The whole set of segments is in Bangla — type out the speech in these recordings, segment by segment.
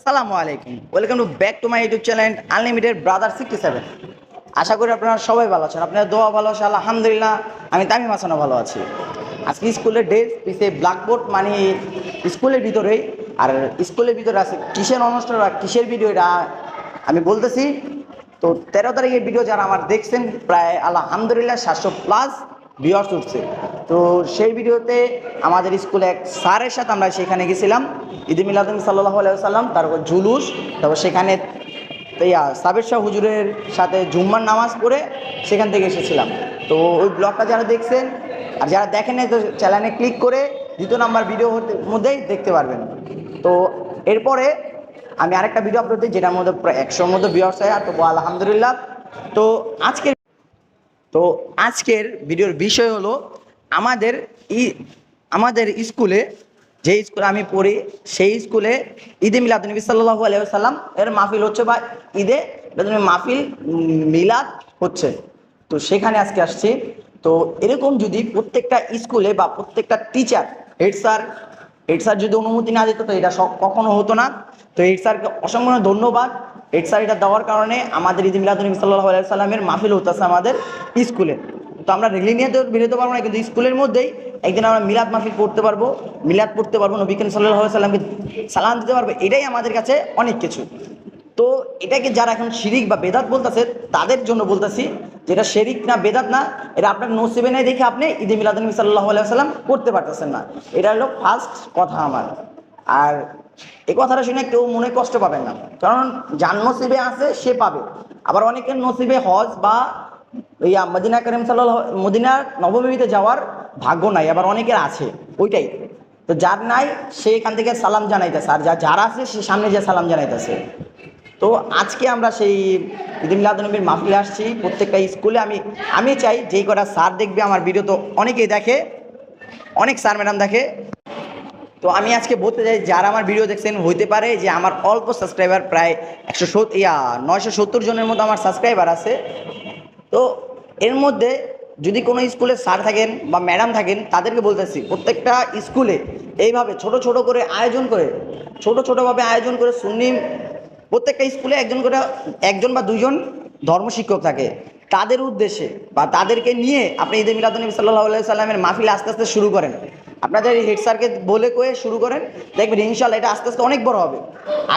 আসসালামু আলাইকুম। Welcome to back to my YouTube channel unlimited brother sixty seven আশা করি আপনারা সবাই ভালো আছেন। আপনার দোয়া ভালো আছে, আলহামদুলিল্লাহ। আমি তামিম হাসানও ভালো আছি। আজকে স্কুলের ড্রেস পিছে ব্ল্যাকবোর্ড মানে স্কুলের ভিতরেই আর স্কুলের ভিতরে আছে কিসের অনুষ্ঠান আর কিসের ভিডিও এটা, আমি বলতেছি। তো তেরো তারিখের ভিডিও যারা আমার দেখছেন, প্রায় আলহামদুলিল্লাহ সাতশো প্লাস ভিউয়ার্স উঠছে। তো সেই ভিডিওতে আমাদের স্কুলে এক স্যারের সাথে আমরা সেখানে গেছিলাম। ঈদ মিলাদুম সাল্লাহ সাল্লাম তারপর জুলুস, তারপর সেখানে ইয়া সাবের শাহ হুজুরের সাথে জুম্মার নামাজ পড়ে সেখান থেকে এসেছিলাম। তো ওই ব্লগটা যারা দেখছেন আর যারা দেখেন তো চ্যানেলে ক্লিক করে দ্বিতীয় নাম্বার ভিডিও মধ্যেই দেখতে পারবেন। তো এরপরে আমি আরেকটা ভিডিও আপলোড দিই যেটার মধ্যে প্রায় একশোর মধ্যে ভিউয়ার্স হয়। আর তো, আলহামদুলিল্লাহ। তো আজকের তো আজকের ভিডিওর বিষয় হলো আমাদের ই, আমাদের স্কুলে যে স্কুলে আমি পড়ি, সেই স্কুলে ঈদে মিলাদ নবী সাল্লাহু আলাইসাল্লাম এর মাহফিল হচ্ছে বা ঈদে মাহফিল মিলাদ হচ্ছে। তো সেখানে আজকে আসছি। তো এরকম যদি প্রত্যেকটা স্কুলে বা প্রত্যেকটা teacher head sir head sir যদি অনুমতি না দিত, তো এটা কখনো হতো না। তো হেড স্যারকে অসংখ্য ধন্যবাদ। হেড স্যার এটা দেওয়ার কারণে আমাদের ঈদ মিলাদুল সাল্লাহ সাল্লামের মাহফিল হতেছে আমাদের স্কুলে। তো আমরা রেলি নিয়ে তো বেরোতে পারব না, কিন্তু স্কুলের মধ্যেই একদিন আমরা মিলাদ মাহফিল পড়তে পারব, মিলাদ পড়তে পারব, নবী সাল্লাহ সাল্লামকে সালাম দিতে পারব, এটাই আমাদের কাছে অনেক কিছু। তো এটাকে যারা এখন শিরিক বা বেদাত বলতেছে, তাদের জন্য বলতেছি যেটা শেরিক না, বেদাত না, এটা আপনার নসিবে নেই দেখে আপনি ঈদে মিলাদুল সাল্লাহ সাল্লাম করতে পারতেছেন না। এটা হলো ফার্স্ট কথা আমার। আর এই কথাটা শুনে কেউ মনে কষ্ট পাবেন না। কারণ যার নসিবে আছে, সে পাবে। আবার অনেকের নসিবে হজ বা ইয়া মদিনা করিম সাল্লাহ মদিনার নবমীতে যাওয়ার ভাগ্য নাই, আবার অনেকের আছে, ওইটাই। তো যার নাই, সে এখান থেকে সালাম জানাইতেছে, আর যা যার আছে, সে সামনে যে সালাম জানাইতেছে। তো আজকে আমরা সেই ঈদ মিলাদনবীর মাহফিলে আসছি, প্রত্যেকটা স্কুলে আমি আমি চাই যেই কটা স্যার দেখবে আমার ভিডিও তো অনেকেই দেখে, অনেক স্যার ম্যাডাম দেখে। তো আমি আজকে বলতে চাই, যারা আমার ভিডিও দেখছেন, হইতে পারে যে আমার অল্প সাবস্ক্রাইবার প্রায় একশো সত্তর, ইয়া, নয়শো সত্তর জনের মতো আমার সাবস্ক্রাইবার আছে। তো এর মধ্যে যদি কোনো স্কুলে স্যার থাকেন বা ম্যাডাম থাকেন, তাদেরকে বলতেছি, প্রত্যেকটা স্কুলে এইভাবে ছোট ছোট করে আয়োজন করে, ছোট ছোটোভাবে আয়োজন করে সুন্নি, প্রত্যেকটা স্কুলে একজন করে, একজন বা দুজন ধর্ম শিক্ষক থাকে। তাদের উদ্দেশ্যে বা তাদেরকে নিয়ে আপনি ঈদে মিলাদুলনবী সাল্লাহ সাল্লামের মাহফিল আস্তে আস্তে শুরু করেন। আপনাদের হেড স্যারকে বলে কয়ে শুরু করেন। দেখবেন ইনশাল্লাহ এটা আস্তে আস্তে অনেক বড় হবে।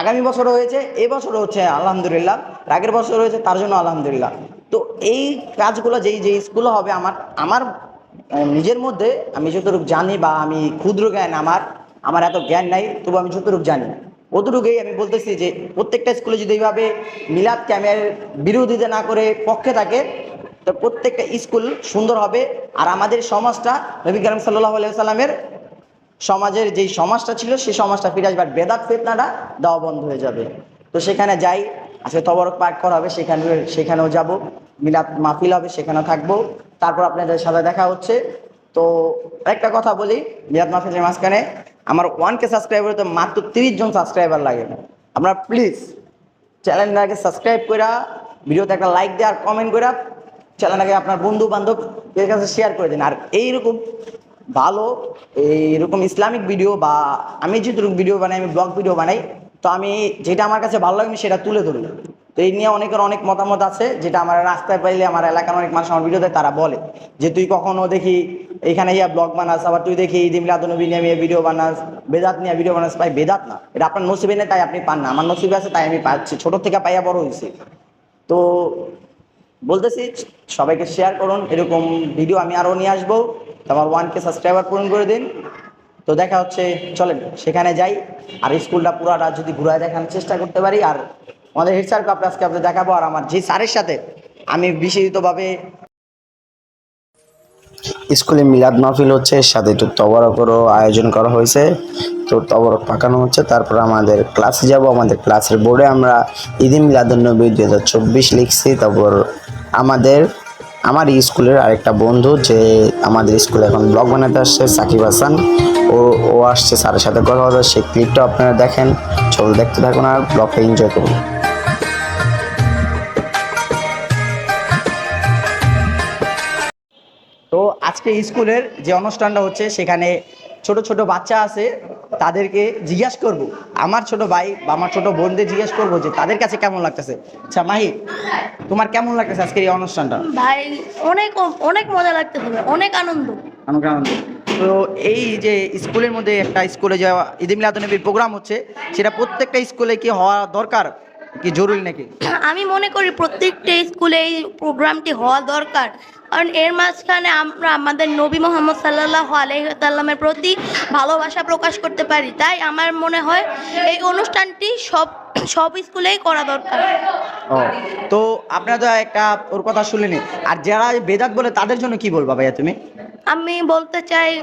আগামী বছরও হয়েছে এবছর হচ্ছে আলহামদুলিল্লাহ আগের বছর হয়েছে, তার জন্য আলহামদুলিল্লাহ। তো এই কাজগুলো যেই যে স্কুলে হবে আমার আমার নিজের মধ্যে আমি যতটুকু জানি বা আমি ক্ষুদ্র জ্ঞান আমার আমার এত জ্ঞান নাই, তবু আমি যতটুকু জানি। অতটুকুই আমি বলতেছি যে প্রত্যেকটা স্কুলে যদি এইভাবে মিলাদ ক্যামের বিরোধিতা না করে পক্ষে থাকে তো প্রত্যেকটা স্কুল সুন্দর হবে। আর আমাদের সমাজটা, নবী কালাম সাল্লাহ সাল্লামের সমাজের যেই সমাজটা ছিল, সেই সমাজটা ফিরে আসবে আর বেদাত ফেতনাটা দেওয়া বন্ধ হয়ে যাবে। তো সেখানে যাই, আজকে তবরক পাঠ করা হবে, সেখানে, সেখানেও যাব। মিলাদ মাহফিল হবে সেখানে থাকব। তারপর আপনাদের সাথে দেখা হচ্ছে। তো একটা কথা বলি, মিলাদ মাহফিলের মাঝখানে আমার ওয়ান কে সাবস্ক্রাইবার তো মাত্র তিরিশ জন সাবস্ক্রাইবার লাগে। আপনারা প্লিজ চ্যানেলটাকে সাবস্ক্রাইব করা ভিডিওতে একটা লাইক দেওয়া আর কমেন্ট করা চ্যানেলটাকে আপনার বন্ধু বান্ধব এর কাছে শেয়ার করে দিন। আর এইরকম ভালো, এইরকম ইসলামিক ভিডিও বা আমি যেটুকু ভিডিও বানাই, আমি ব্লগ ভিডিও বানাই, তো আমি যেটা আমার কাছে ভালো লাগে আমি সেটা তুলে ধরি। তো এই নিয়ে অনেকের অনেক মতামত আছে, যেটা আমার রাস্তায় পাইলে আমার এলাকার অনেক মানুষ আমার ভিডিওতে তারা বলে যে, তুই কখনো দেখি এখানে ইয়া ব্লগ বানাস, আবার তুই দেখি ঈদ মিলাদনবী নিয়ে ভিডিও বানাস, বেদাত নিয়ে ভিডিও বানাস। পাই বেদাত না। এটা আপনার নসিবে নেই, তাই আপনি পান না। আমার নসিবে আছে, তাই আমি পাচ্ছি। ছোট থেকে পাইয়া বড় হয়েছি তো বলতেছি, সবাইকে শেয়ার করুন, এরকম ভিডিও আমি আরও নিয়ে আসব। আমার ওয়ান কে সাবস্ক্রাইবার পূরণ করে দিন। তো দেখা হচ্ছে, চলেন, সেখানে যাই। আর স্কুলটা পুরাটা যদি ঘুরায় দেখানোর চেষ্টা করতে পারি, আর আমাদের হেড স্যারকে আপনি আজকে আপনাদের দেখাবো, আর আমার যে স্যারের সাথে আমি বিশেষিতভাবে স্কুলে মিলাদ মাহফিল হচ্ছে সাথে একটু তবরকেরও আয়োজন করা হয়েছে। তো তবরক পাকানো হচ্ছে, তারপর আমাদের ক্লাসে যাব। আমাদের ক্লাসের বোর্ডে আমরা ঈদে মিলাদুন্নবী দুই হাজার চব্বিশ লিখছি, তারপর আমাদের, আমার স্কুলের আরেকটা বন্ধু যে আমাদের স্কুলে এখন ব্লগ বানাতে আসছে, সাকিব হাসান। ও ও আসছে স্যারের সাথে কথা হলো সেই ক্লিপটা আপনারা দেখেন। চলো দেখতে থাকুন আর ব্লগটা এনজয় করুন। তো আজকে স্কুলের যে অনুষ্ঠানটা হচ্ছে, সেখানে ছোট ছোট বাচ্চা আছে। তাদেরকে জিজ্ঞাসা করব। আমার ছোট ভাই বা আমার ছোট বোনদের জিজ্ঞেস করব যে তাদের কাছে কেমন লাগতেছে? আচ্ছা মাহি তোমার কেমন লাগতেছে আজকের এই অনুষ্ঠানটা? ভাই অনেক অনেক মজা লাগতেছে হবে অনেক আনন্দ। অনেক আনন্দ। তো এই যে স্কুলের মধ্যে একটা স্কুলে যাওয়া ঈদ মিলাদ নবীর প্রোগ্রাম হচ্ছে সেটা প্রত্যেকটা স্কুলে কি হওয়া দরকার? কি জরুরি নাকি? আমি মনে করি প্রত্যেকটা স্কুলে এই প্রোগ্রামটি হওয়া দরকার। কারণ এর মাঝখানে আমরা আমাদের নবী মোহাম্মদ সাল্লাহ আলহামের প্রতি ভালোবাসা প্রকাশ করতে পারি। তাই আমার মনে হয় এই অনুষ্ঠানটি সব সব স্কুলেই করা দরকার। ও তো আপনারা তো একটা ওর কথা শুনলেনি আর যারা বেদাত বলে তাদের জন্য কি বলবা ভাইয়া তুমি? আমি বলতে চাই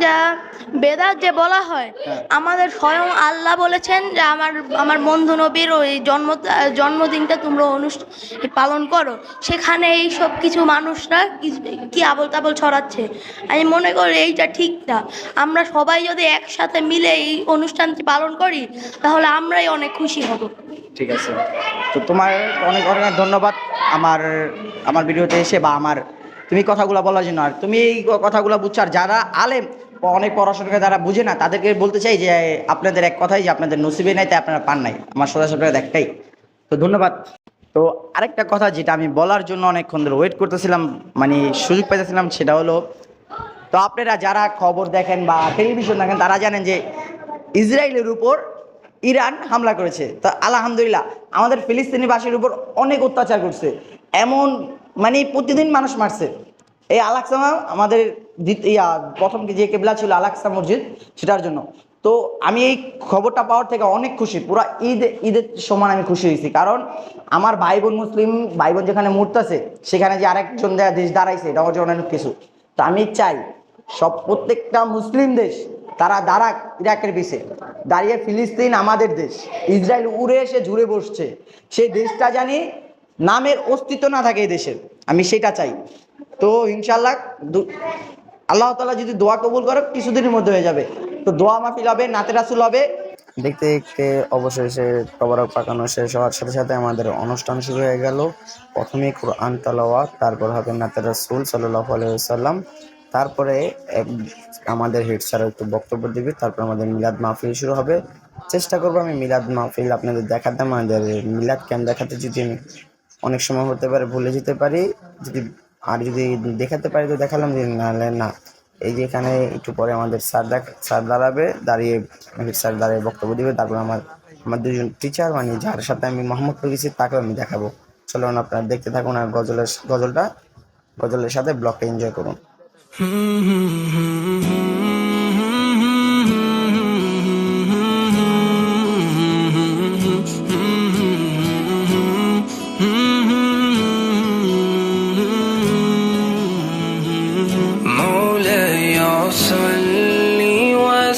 যা বেদাত যে বলা হয় হ্যাঁ। আমাদের স্বয়ং আল্লাহ বলেছেন যে আমার আমার বন্ধু নবীর ওই জন্ম জন্মদিনটা তোমরা অনুষ্ঠান পালন করো। সেখানে এই সব কিছু মানুষরা কি- কি আবল তাবল ছড়াচ্ছে? আমি মনে করি এইটা ঠিক না। আমরা সবাই যদি একসাথে মিলে এই অনুষ্ঠানটি পালন করি তাহলে আমরাই অনেক খুশি হব। ঠিক আছে। তো তোমার অনেক অনেক ধন্যবাদ আমার আমার ভিডিওতে এসে বা আমার তুমি কথাগুলো বলার জন্য। আর তুমি এই কথাগুলো বুঝছ, আর যারা আলেম অনেক পড়াশোনাকে যারা বুঝে না, তাদেরকে বলতে চাই যে, আপনাদের এক কথাই যে, আপনাদের নসিবে নাই, তাই আপনারা পান নাই। আমার সোজা সোজা একটাই। তো ধন্যবাদ। তো আরেকটা কথা যেটা আমি বলার জন্য অনেকক্ষণ ধরে ওয়েট করতেছিলাম মানে সুযোগ পাইতেছিলাম, সেটা হলো, তো আপনারা যারা খবর দেখেন বা টেলিভিশন দেখেন, তারা জানেন যে, ইসরায়েলের উপর ইরান হামলা করেছে। তো আলহামদুলিল্লাহ, আমাদের ফিলিস্তিনিবাসীর উপর অনেক অত্যাচার করছে। এমন মানে প্রতিদিন মানুষ মারছে। এই আলাকসামা আমাদের ইয়া, প্রথম যে কেবলা ছিল আলাকসা মসজিদ, সেটার জন্য। তো আমি এই খবরটা পাওয়ার থেকে অনেক খুশি। পুরো ঈদ, ঈদের সমান আমি খুশি হয়েছি। কারণ আমার ভাই বোন মুসলিম ভাই বোন যেখানে মরতেছে সেখানে যে আরেকজন দেশ দাঁড়াইছে, এটা হচ্ছে অনেক কিছু। তো আমি চাই সব প্রত্যেকটা মুসলিম দেশ, তারা দাঁড়াক ইরাকের পিছে। দাঁড়িয়ে ফিলিস্তিন আমাদের দেশ। ইসরায়েল উড়ে এসে জুড়ে বসছে। সেই দেশটা জানি নামের অস্তিত্ব না থাকে এই দেশের। আমি সেটা চাই। তো ইনশাল্লাহ আল্লাহ তালা যদি দোয়া কবুল করে কিছুদিনের মধ্যে হয়ে যাবে। তো দোয়া মাহফিল হবে, নাতে রাসুল হবে। দেখতে দেখতে অবশেষে তবরক পাকানো শেষ হওয়ার সাথে সাথে আমাদের অনুষ্ঠান শুরু হয়ে গেল। প্রথমে কোরআন তালাওয়াত, তারপর হবে নাতের রাসুল সাল্লাহ আলাইসাল্লাম তারপরে আমাদের হেড স্যার একটু বক্তব্য দিবে, তারপর আমাদের মিলাদ মাহফিল শুরু হবে। চেষ্টা করব আমি মিলাদ মাহফিল আপনাদের দেখাতে, আমাদের মিলাদ ক্যাম্প দেখাতে, যদি আমি অনেক সময় হতে পারে ভুলে যেতে পারি। যদি আর যদি দেখাতে পারি তো দেখালাম, যদি নাহলে না। এই যে এখানে একটু পরে আমাদের স্যার দেখ, স্যার দাঁড়াবে, দাঁড়িয়ে স্যার দাঁড়িয়ে বক্তব্য দিবে। তারপর আমার আমার দুজন টিচার মানে যার সাথে আমি মোহাম্মদ গেছি তাকেও আমি দেখাবো। চলুন আপনারা দেখতে থাকুন আর গজলের, গজলটা, গজলের সাথে ব্লগটা এনজয় করুন।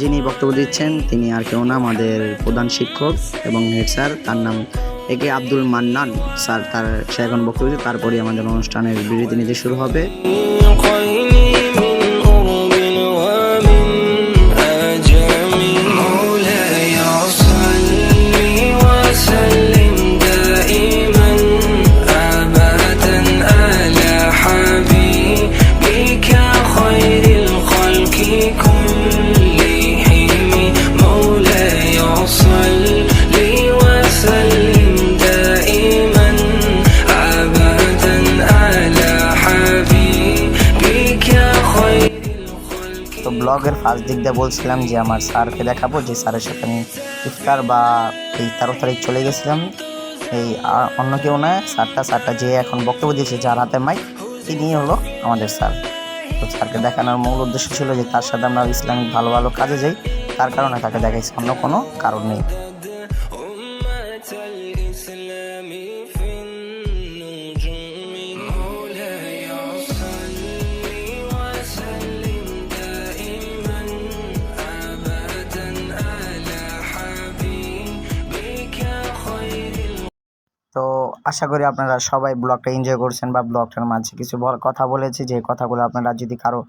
যিনি বক্তব্য দিচ্ছেন, তিনি আর কেউ না, আমাদের প্রধান শিক্ষক এবং হেড স্যার। তার নাম A K Abdul Mannan. Sir, তার সে এখন বক্তব্য দিচ্ছে তারপরে আমাদের অনুষ্ঠানের বিরতি নিতে শুরু হবে। দিক দিয়ে বলছিলাম যে আমার স্যারকে দেখাবো, যে স্যারের সাথে আমি ইফতার বা এই তেরো তারিখ চলে গেছিলাম। এই অন্য কেউ নয়, স্যারটা স্যারটা যে এখন বক্তব্য দিয়েছে যার হাতে মাইক তিনি হলো আমাদের স্যার। তো স্যারকে দেখানোর মূল উদ্দেশ্য ছিল যে তার সাথে আমরা ইসলামিক ভালো ভালো কাজে যাই, তার কারণে তাকে দেখাইছি। অন্য কোনো কারণ নেই। আশা করি আপনারা সবাই ব্লগটা এনজয় করছেন বা ব্লগটার মাঝে কিছু কথা বলেছি, যে কথাগুলো আপনারা যদি কারও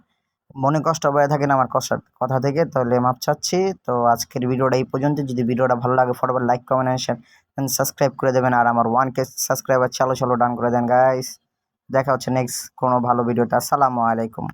মনে কষ্ট হয়ে থাকেন আমার কষ্ট কথা থেকে, তাহলে মাপ চাচ্ছি। তো আজকের ভিডিওটা এই পর্যন্ত। যদি ভিডিওটা ভালো লাগে ফটোবার লাইক কমেন্ট সাবস্ক্রাইব করে দেবেন। আর আমার ওয়ান কে সাবস্ক্রাইবার চালো চালো ডান করে দেন গাইস দেখা হচ্ছে নেক্সট কোনো ভালো ভিডিওটা আসসালামু আলাইকুম।